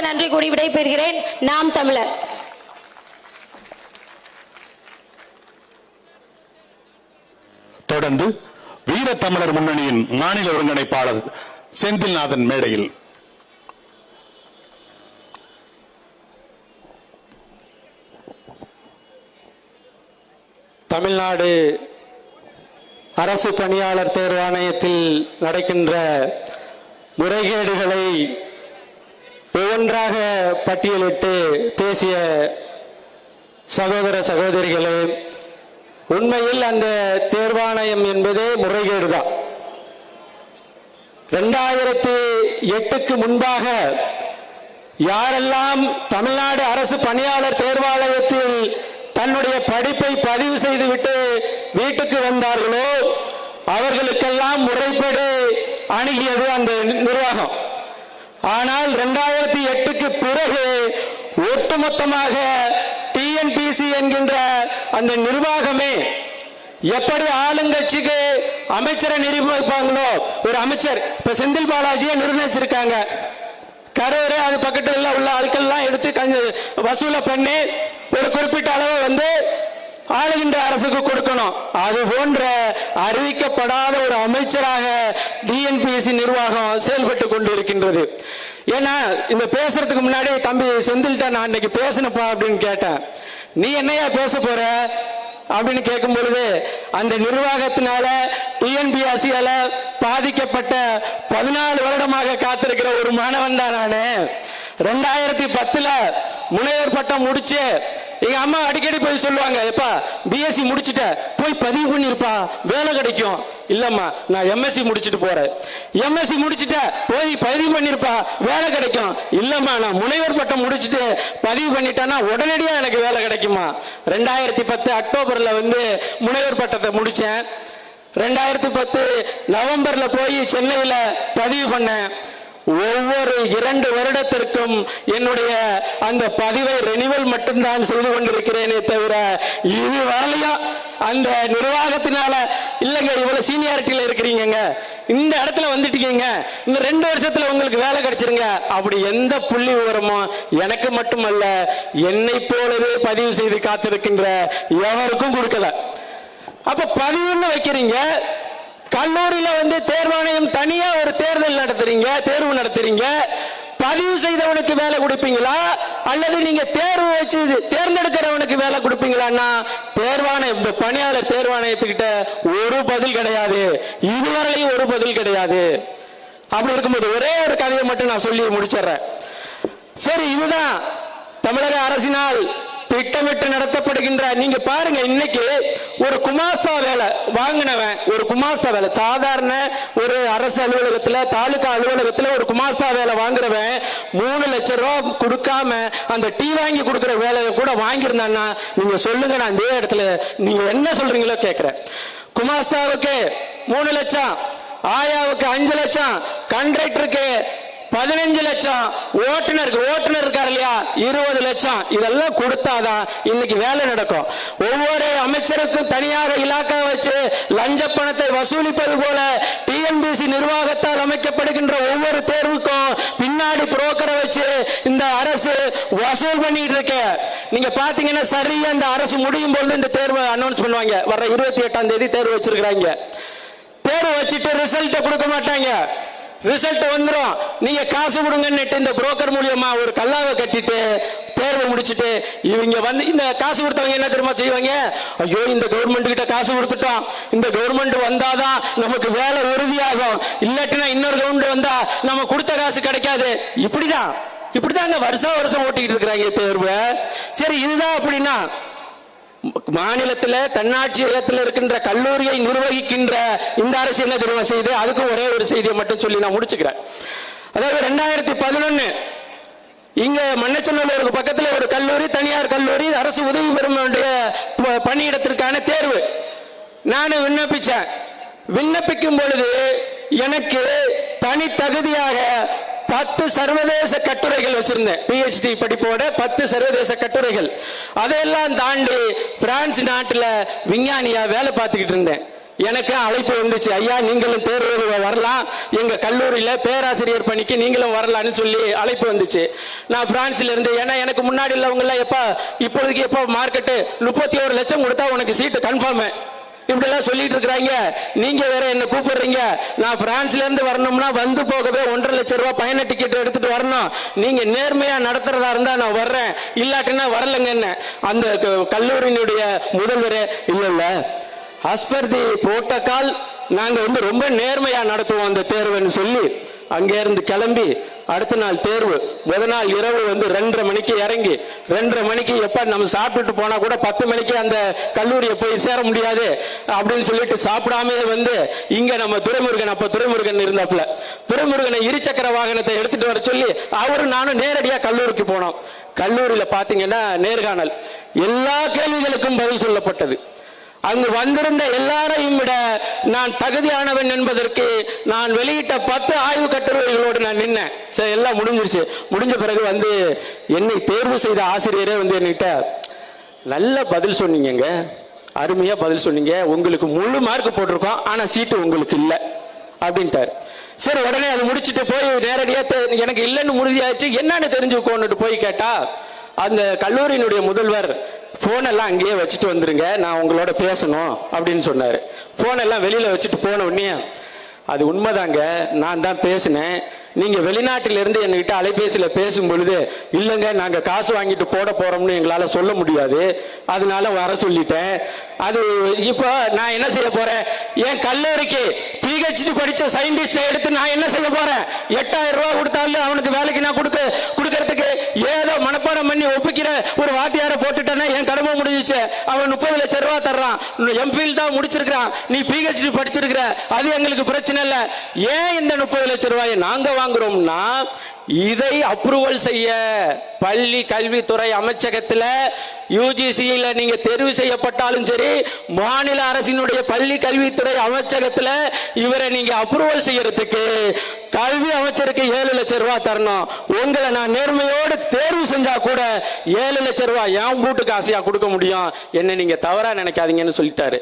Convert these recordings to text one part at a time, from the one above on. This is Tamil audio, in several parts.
வாய்ப்புக்கு நன்றி கூறி விடைபெறுகிறேன். நாம் தமிழர். தொடர்ந்து வீரத்தமிழர் முன்னணியின் மாநில ஒருங்கிணைப்பாளர் செந்தில்நாதன் மேடையில். தமிழ்நாடு அரசு பணியாளர் தேர்வாணையத்தில் நடக்கின்ற முறைகேடுகளை ஒவ்வொன்றாக பட்டியலிட்டு பேசிய சகோதர சகோதரிகளே உண்மையில் அந்த தேர்வாணையம் என்பதே முறைகேடுதான். ரெண்டாயிரத்தி எட்டுக்கு முன்பாக யாரெல்லாம் தமிழ்நாடு அரசு பணியாளர் தேர்வாலயத்தில் தன்னுடைய படிப்பை பதிவு செய்துவிட்டு வீட்டுக்கு வந்தார்களோ அவர்களுக்கெல்லாம் முறைப்படி அணுகியது அந்த நிர்வாகம். ஆனால் ரெண்டாயிரத்தி எட்டுக்கு பிறகு ஒட்டுமொத்தமாக டிஎன்பிசி என்கின்ற அந்த நிர்வாகமே எப்படி ஆளுங்கட்சிக்கு அமைச்சரை நிர்ணயிப்பாங்களோ ஒரு அமைச்சர் இப்ப செந்தில் பாலாஜியை நிர்ணயிச்சிருக்காங்க. கரூர் அது பக்கத்துல உள்ள ஆட்கள் எல்லாம் எடுத்து கஞ்ச- வசூல பண்ணி ஒரு குறிப்பிட்ட அளவு வந்து ஆளுகின்ற அரசுக்கு கொடுக்கணும். அது போன்ற அறிவிக்கப்படாத ஒரு அமைச்சராக டிஎன்பிஎஸ்சி நிர்வாகம் செயல்பட்டு கொண்டு இருக்கின்றது ஏன்னா இந்த பேசுறதுக்கு முன்னாடி தம்பி செந்தில்கிட்ட நான் இன்னைக்கு பேசினப்பா அப்படின்னு கேட்டேன். நீ என்னையா பேச போற? அப்படின்னு கேட்கும் பொழுது அந்த நிர்வாகத்தினால டிஎன்பிஎஸ்சியால பாதிக்கப்பட்ட பதினாலு வருடமாக காத்திருக்கிற ஒரு மாணவன் தான் நானு. ரெண்டாயிரத்தி பத்துல முனைவர் பட்டம் முடிச்சு எங்க அம்மா அடிக்கடி போய் சொல்லுவாங்க எப்பா பிஎஸ்சி முடிச்சுட்ட போய் பதிவு பண்ணிருப்பா வேலை கிடைக்கும். இல்லம்மா நான் எம்எஸ்சி முடிச்சிட்டு போறேன். எம்எஸ்சி முடிச்சுட்ட போய் பதிவு பண்ணிருப்பா வேலை கிடைக்கும். இல்லம்மா நான் முனைவர் பட்டம் முடிச்சுட்டு பதிவு பண்ணிட்டேன்னா உடனடியா எனக்கு வேலை கிடைக்குமா? ரெண்டாயிரத்தி பத்து அக்டோபர்ல வந்து முனைவர் பட்டத்தை முடிச்சேன். ரெண்டாயிரத்தி பத்து நவம்பர்ல போய் சென்னையில பதிவு பண்ணேன். ஒவ்வொரு இரண்டு வருடத்திற்கும் என்னுடைய அந்த பதிவை ரெனிவல் மட்டும்தான் செய்து கொண்டிருக்கிறேனே தவிர இது வரலையும் அந்த நிர்வாகத்தினால இல்லைங்க இவ்வளவு சீனியாரிட்டியில இருக்கிறீங்க இந்த இடத்துல வந்துட்டீங்க இன்னும் ரெண்டு வருஷத்துல உங்களுக்கு வேலை கிடைச்சிருங்க. அப்படி எந்த புள்ளி விவரமும் எனக்கு மட்டுமல்ல என்னை போலவே பதிவு செய்து காத்திருக்கின்ற எவருக்கும் கொடுக்கல. அப்ப பதிவுன்னு வைக்கிறீங்க. கல்லூரியில வந்து தேர்வாணையம் தனியா ஒரு தேர்தல் நடத்துறீங்க தேர்வு நடத்துறீங்க. பதிவு செய்தவனுக்கு வேலை கொடுப்பீங்களா? அல்லது நீங்க தேர்வு வச்சு தேர்ந்தெடுக்கிறவனுக்கு வேலை கொடுப்பீங்களான்னா தேர்வாணையம் இந்த பணியாளர் தேர்வாணையத்துக்கிட்ட ஒரு பதில் கிடையாது. இதுவரையும் ஒரு பதில் கிடையாது. அப்படி இருக்கும்போது ஒரே ஒரு கதையை மட்டும் நான் சொல்லி முடிச்சிடுறேன். சரி இதுதான் தமிழக அரசினால் திட்டமிட்டு நடத்தப்படுகின்ற நீங்க பாருங்க இன்னைக்கு ஒரு குமாஸ்தா வேலை வாங்கினவன் ஒரு குமாஸ்தா வேலை. சாதாரண ஒரு அரசு அலுவலகத்துல தாலுகா அலுவலகத்துல ஒரு குமாஸ்தா வேலை வாங்குறவன் மூணு லட்சம் ரூபாய் கொடுக்காம அந்த டீ வாங்கி கொடுக்குற வேலையை கூட வாங்கியிருந்தான்னா நீங்க சொல்லுங்க நான் அதே இடத்துல நீங்க என்ன சொல்றீங்களோ கேட்கிறேன் குமாஸ்தாவுக்கு மூணு லட்சம் ஆயாவுக்கு அஞ்சு லட்சம் கண்ட்ராக்டருக்கு பதினஞ்சு லட்சம் ஓட்டுநருக்கு ஓட்டுநர் இருக்காரு இல்லையா? இருபது லட்சம். இதெல்லாம் கொடுத்தாதான் இன்னைக்கு வேலை நடக்கும். ஒவ்வொரு அமைச்சருக்கும் தனியாக இலாக்கா வச்சு லஞ்ச பணத்தை வசூலிப்பது போல டிஎன்பிசி நிர்வாகத்தால் அமைக்கப்படுகின்ற ஒவ்வொரு தேர்வுக்கும் பின்னாடி புரோக்கரை வச்சு இந்த அரசு வசூல் பண்ணிட்டு இருக்கு. நீங்க பாத்தீங்கன்னா சரியா இந்த அரசு முடியும் போது இந்த தேர்வை அனௌன்ஸ் பண்ணுவாங்க. வர இருபத்தி எட்டாம் தேதி தேர்வு வச்சிருக்கிறாங்க. தேர்வு வச்சுட்டு ரிசல்ட்டை கொடுக்க மாட்டாங்க. ரிசல்ட் வந்துடும் நீங்க காசு கொடுங்கன்னுட்டு இந்த புரோக்கர் மூலியமா ஒரு கல்லாவை கட்டிட்டு தேர்வு முடிச்சிட்டு இவங்க வந்து இந்த காசு கொடுத்தவங்க என்ன தெரியுமா செய்வாங்க? ஐயோ இந்த கவர்மெண்ட் கிட்ட காசு கொடுத்துட்டோம். இந்த கவர்மெண்ட் வந்தாதான் நமக்கு வேலை உறுதியாகும். இல்லாட்டினா இன்னொரு கவர்மெண்ட் வந்தா நம்ம கொடுத்த காசு கிடைக்காது. இப்படிதான். இப்படிதாங்க வருஷம் வருஷம் ஓட்டிக்கிட்டு இருக்கிறாங்க தேர்வு. சரி இதுதான் அப்படின்னா மாநிலத்தில் தன்னாட்சி இருக்கின்ற கல்லூரியை நிர்வகிக்கின்ற இந்த அரசு என்ன தெரியுமா செய்து அதுக்கு ஒரே ஒரு செய்தியை மட்டும் சொல்லி நான் முடிச்சுக்கிறேன். அதாவது ரெண்டாயிரத்தி பதினொன்னு இங்க மண்ணச்சநல்லூருக்கு பக்கத்தில் ஒரு கல்லூரி தனியார் கல்லூரி அரசு உதவி பெறும் ப- பணியிடத்திற்கான தேர்வு. நான் விண்ணப்பிச்சேன். விண்ணப்பிக்கும் பொழுது எனக்கு தனி தகுதியாக பத்து சர்வதேச கட்டுரைகள் வச்சிருந்தேன். பிஹெச்டி படிப்போட பத்து சர்வதேச கட்டுரைகள். அதையெல்லாம் தாண்டி பிரான்ஸ் நாட்டுல விஞ்ஞானியா வேலை பார்த்துக்கிட்டு இருந்தேன். எனக்கு அழைப்பு வந்துச்சு ஐயா நீங்களும் தேர்வு வரலாம். எங்க கல்லூரியில பேராசிரியர் பணிக்கு நீங்களும் வரலாம்னு சொல்லி அழைப்பு வந்துச்சு. நான் பிரான்ஸ்ல இருந்து ஏன்னா எனக்கு முன்னாடி உள்ளவங்க எல்லாம் எப்ப இப்போதைக்கு எப்போ மார்க்கெட்டு முப்பத்தி ஒரு லட்சம் கொடுத்தா உனக்கு சீட்டு கன்ஃபார்ம் இப்படிலாம் சொல்லிட்டு இருக்கிறாங்க. நீங்க வேற என்ன கூப்பிடுறீங்க? நான் பிரான்ஸ்ல இருந்து வரணும்னா வந்து போகவே ஒன்றரை லட்சம் ரூபாய் பயண டிக்கெட் எடுத்துட்டு வரணும். நீங்க நேர்மையா நடத்துறதா இருந்தா நான் வர்றேன். இல்லாட்டினா வரலங்க என்ன? அந்த க- கல்லூரியினுடைய முதல்வர் இல்ல இல்ல அஸ்பர் தி புரோட்டோகால் நாங்க வந்து ரொம்ப நேர்மையா நடத்துவோம் அந்த தேர்வுன்னு சொல்லி அங்கே இருந்து கிளம்பி அடுத்த நாள் தேர்வு. முத நாள் இரவு வந்து ரெண்டரை மணிக்கு இறங்கி ரெண்டரை மணிக்கு எப்ப நம்ம சாப்பிட்டுட்டு போனா கூட பத்து மணிக்கு அந்த கல்லூரியை போய் சேர முடியாது அப்படின்னு சொல்லிட்டு சாப்பிடாமே வந்து இங்க நம்ம துரைமுருகன் அப்ப துரைமுருகன் இருந்தாப்ல துரைமுருகனை இருசக்கர வாகனத்தை எடுத்துட்டு வர சொல்லி அவரும் நானும் நேரடியா கல்லூரிக்கு போனோம். கல்லூரியில பாத்தீங்கன்னா நேர்காணல். எல்லா கேள்விகளுக்கும் பதில் சொல்லப்பட்டது. அங்கு வந்திருந்த எல்லாரையும் விட நான் தகுதியானவன் என்பதற்கு நான் வெளியிட்ட பத்து ஆய்வு கட்டுரைகளோடு நான் நின்னேன். சரி எல்லாம் முடிஞ்சிருச்சு. முடிஞ்ச பிறகு வந்து என்னை தேர்வு செய்த ஆசிரியரே வந்து என்கிட்ட நல்ல பதில் சொன்னீங்கங்க. அருமையா பதில் சொன்னீங்க. உங்களுக்கு முழு மார்க் போட்டிருக்கோம். ஆனா சீட்டு உங்களுக்கு இல்ல. அப்படின்ட்டாரு. சரி உடனே அதை முடிச்சுட்டு போய் நேரடியா எனக்கு இல்லைன்னு உறுதியாச்சு என்னன்னு தெரிஞ்சுக்கோன்னுட்டு போய் கேட்டா அந்த கல்லூரியினுடைய முதல்வர் போனெல்லாம் அங்கேயே வச்சுட்டு வந்துருங்க நான் உங்களோட பேசணும் அப்படின்னு சொன்னாரு. போனெல்லாம் வெளியில வச்சுட்டு போன உடனே அது உண்மைதாங்க நான் தான் பேசினேன். நீங்க வெளிநாட்டிலிருந்து என்கிட்ட அலைபேசியில பேசும் பொழுது இல்லைங்க நாங்க காசு வாங்கிட்டு போட போறோம்னு எங்களால சொல்ல முடியாது. அதனால வர சொல்லிட்டேன். அது இப்போ நான் என்ன செய்ய போறேன்? என் கல்லூரிக்கு பிஹெச்டி படிச்ச சயின்டிஸ்டை எடுத்து நான் என்ன செய்ய போறேன்? எட்டாயிரம் ரூபாய் கொடுத்தாலும் அவனுக்கு வேலைக்கு நான் கொடுக்க கொடுக்கறதுக்கு ஏதோ மனப்பாடம் பண்ணி ஒப்பிக்கிற ஒரு வாத்தியாரை போட்டுட்டேன்னா என் கடமை முடிஞ்சிச்சு. அவன் முப்பது லட்சம் ரூபாய் தர்றான். எம்ஃபில் தான் முடிச்சிருக்கிறான். நீ பிஹெச்டி படிச்சிருக்கிற. அது எங்களுக்கு பிரச்சனை இல்லை. ஏன் இந்த முப்பது லட்சம் ரூபாயை நாங்க வாங்குறோம்னா இதை அப்ரூவல் செய்ய பள்ளி கல்வித்துறை அமைச்சகத்தில் யூஜிசியில் நீங்க தெரிவு செய்யப்பட்டாலும் சரி மாநில அரசினுடைய பள்ளி கல்வித்துறை அமைச்சகத்தில் இவரை நீங்க அப்ரூவல் செய்யறதுக்கு கல்வி அமைச்சருக்கு ஏழு லட்சம் ரூபாய் தரணும். உங்களை நான் நேர்மையோடு தேர்வு செஞ்சா கூட ஏழு லட்சம் ரூபாய் என் வீட்டுக்கு ஆசையா கொடுக்க முடியும். என்ன நீங்க தவறா நினைக்காதீங்கன்னு சொல்லிட்டாரு.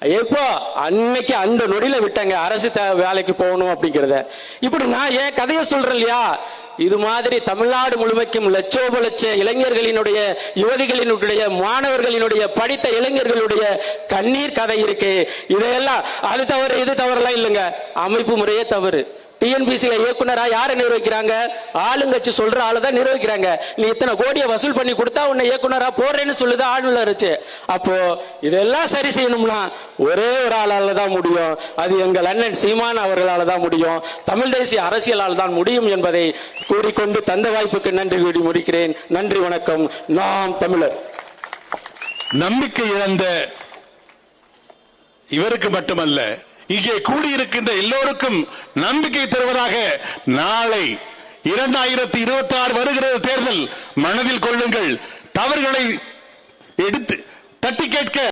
எப்போ? அன்னைக்கு அந்த நொடியில விட்டாங்க. அரசு த- வேலைக்கு போகணும் அப்படிங்கறத. இப்படி நான் ஏன் கதையை சொல்றேன் இல்லையா? இது மாதிரி தமிழ்நாடு முழுமைக்கும் லட்சோப லட்ச இளைஞர்களினுடைய யுவதிகளினுடைய மாணவர்களினுடைய படித்த இளைஞர்களுடைய கண்ணீர் கதை இருக்கு. இதையெல்லாம் அது தவறு இது தவறுலாம் இல்லைங்க. அமைப்பு முறையே தவறு. டிஎன்பிசியில இயக்குனரா யாரை நிர்வகிக்கிறாங்க? ஆளுங்கட்சி சொல்ற ஆளு தான் நிர்வகிக்கிறாங்க. நீ இத்தனை கோடியை வசூல் பண்ணி கொடுத்தா உன்னை இயக்குனரா போடுறேன்னு சொல்லுது ஆளுநர் அப்போ இதெல்லாம் சரி செய்யணும்னா ஒரே ஒரு ஆளால தான் முடியும். அது எங்கள் அண்ணன் சீமான் அவர்களால தான் முடியும். தமிழ் தேசிய அரசியலால் தான் முடியும் என்பதை கூறிக்கொண்டு தந்த வாய்ப்புக்கு நன்றி கூறி முடிக்கிறேன். நன்றி வணக்கம். நாம் தமிழர். நம்பிக்கை இழந்த இவருக்கு மட்டுமல்ல இங்கே கூடியிருக்கின்ற எல்லோருக்கும் நம்பிக்கை தருவதாக நாளை இரண்டாயிரத்தி இருபத்தி ஆறு வருகிறது தேர்தல். மனதில் கொள்ளுங்கள். தவறுகளை எடுத்து தட்டி கேட்க